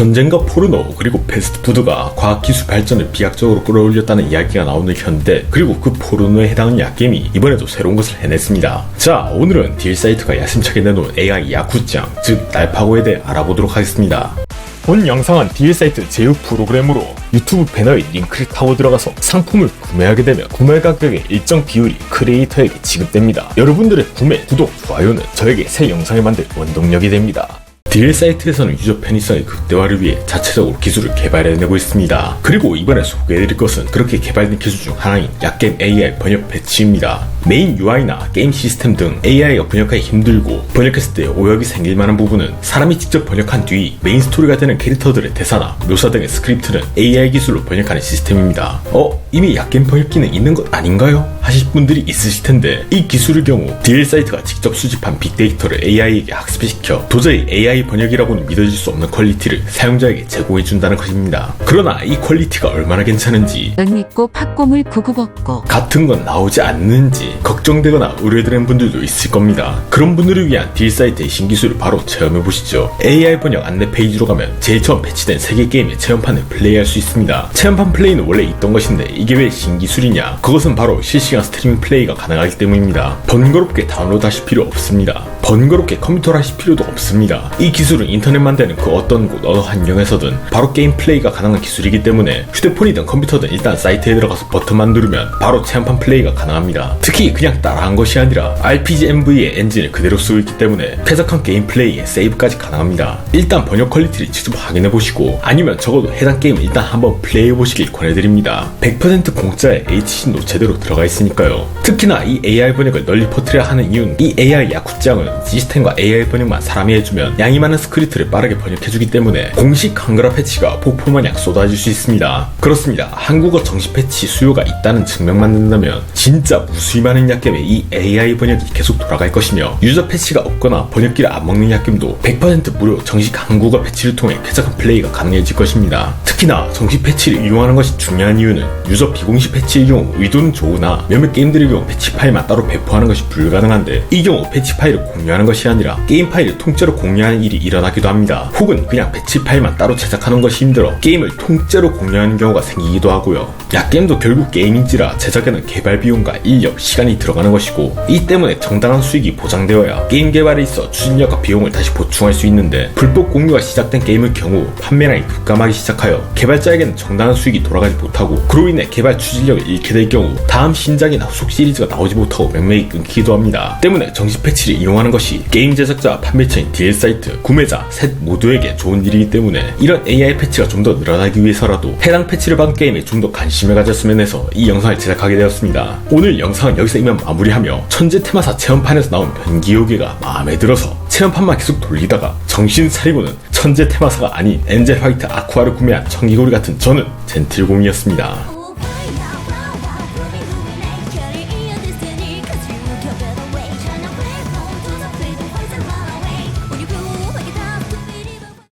전쟁과 포르노 그리고 패스트푸드가 과학기술 발전을 비약적으로 끌어올렸다는 이야기가 나오는 현대 그리고 그 포르노에 해당하는 약겜이 이번에도 새로운 것을 해냈습니다. 자 오늘은 딜 사이트가 야심차게 내놓은 AI 야쿠짱 즉 날파고에 대해 알아보도록 하겠습니다. 본 영상은 딜 사이트 제휴 프로그램으로 유튜브 배너에 링크를 타고 들어가서 상품을 구매하게 되면 구매 가격의 일정 비율이 크리에이터에게 지급됩니다. 여러분들의 구매, 구독, 좋아요는 저에게 새 영상을 만들 원동력이 됩니다. 딜 사이트에서는 유저 편의성의 극대화를 위해 자체적으로 기술을 개발해내고 있습니다. 그리고 이번에 소개해드릴 것은 그렇게 개발된 기술 중 하나인 약겜 AI 번역 배치입니다. 메인 UI나 게임 시스템 등 AI가 번역하기 힘들고 번역했을 때 오역이 생길 만한 부분은 사람이 직접 번역한 뒤 메인 스토리가 되는 캐릭터들의 대사나 묘사 등의 스크립트는 AI 기술로 번역하는 시스템입니다. 어? 이미 약겜 번역기는 있는 것 아닌가요? 하실 분들이 있으실 텐데 이 기술의 경우 딜 사이트가 직접 수집한 빅데이터를 AI에게 학습시켜 도저히 AI 번역이라고는 믿어질 수 없는 퀄리티를 사용자에게 제공해준다는 것입니다. 그러나 이 퀄리티가 얼마나 괜찮은지 응 믿고 팥고물 구구 먹고 같은 건 나오지 않는지 걱정되거나 우려되는 분들도 있을 겁니다. 그런 분들을 위한 딜 사이트의 신기술을 바로 체험해 보시죠. AI 번역 안내 페이지로 가면 제일 처음 배치된 세계 게임의 체험판을 플레이할 수 있습니다. 체험판 플레이는 원래 있던 것인데 이게 왜 신기술이냐? 그것은 바로 실시간 스트리밍 플레이가 가능하기 때문입니다. 번거롭게 다운로드 하실 필요 없습니다. 번거롭게 컴퓨터를 하실 필요도 없습니다. 이 기술은 인터넷만 되는 그 어떤 곳 어느 환경에서든 바로 게임 플레이가 가능한 기술이기 때문에 휴대폰이든 컴퓨터든 일단 사이트에 들어가서 버튼만 누르면 바로 체험판 플레이가 가능합니다. 특히 그냥 따라한 것이 아니라 RPG MV의 엔진을 그대로 쓰고 있기 때문에 쾌적한 게임 플레이에 세이브까지 가능합니다. 일단 번역 퀄리티를 직접 확인해 보시고 아니면 적어도 해당 게임을 일단 한번 플레이해 보시길 권해드립니다. 100% 공짜에 HC도 제대로 들어가 있으니까요. 특히나 이 AI 번역을 널리 퍼 뜨려야 하는 이유는 이 AI 야쿠짱은 시스템과 AI 번역만 사람이 해주면 양이 많은 스크립트를 빠르게 번역해주기 때문에 공식 한글화 패치가 폭포마냥 쏟아질 수 있습니다. 그렇습니다. 한국어 정식 패치 수요가 있다는 증명만 된다면 진짜 무수히 많은 약겜에 이 AI 번역이 계속 돌아갈 것이며 유저 패치가 없거나 번역기를 안 먹는 약겜도 100% 무료 정식 한국어 패치를 통해 쾌적한 플레이가 가능해질 것입니다. 특히나 정식 패치를 이용하는 것이 중요한 이유는 유저 비공식 패치의 경우 의도는 좋으나 몇몇 게임들의 경우 패치 파일만 따로 배포하는 것이 불 가능한데 이 경우 패치 파일을 공유하는 것이 아니라 게임 파일을 통째로 공유하는 일이 일어나기도 합니다. 혹은 그냥 패치 파일만 따로 제작하는 것이 힘들어 게임을 통째로 공유하는 경우가 생기기도 하고요. 약게임도 결국 게임인지라 제작에는 개발 비용과 인력, 시간이 들어가는 것이고 이 때문에 정당한 수익이 보장되어야 게임 개발에 있어 추진력과 비용을 다시 보충할 수 있는데 불법 공유가 시작된 게임의 경우 판매량이 급감하기 시작하여 개발자에게는 정당한 수익이 돌아가지 못하고 그로 인해 개발 추진력을 잃게 될 경우 다음 신작이나 후속 시리즈가 나오지 못하고 맥맥이 끊기 기도 합니다. 때문에 정식 패치를 이용하는 것이 게임 제작자, 판매처인 DL 사이트, 구매자 셋 모두에게 좋은 일이기 때문에 이런 AI 패치가 좀 더 늘어나기 위해서라도 해당 패치를 받은 게임에 좀 더 관심을 가졌으면 해서 이 영상을 제작하게 되었습니다. 오늘 영상은 여기서 이만 마무리하며 천재 테마사 체험판에서 나온 변기요괴가 마음에 들어서 체험판만 계속 돌리다가 정신 차리고는 천재 테마사가 아닌 엔젤 화이트 아쿠아를 구매한 청기고리 같은 저는 젠틀공이었습니다.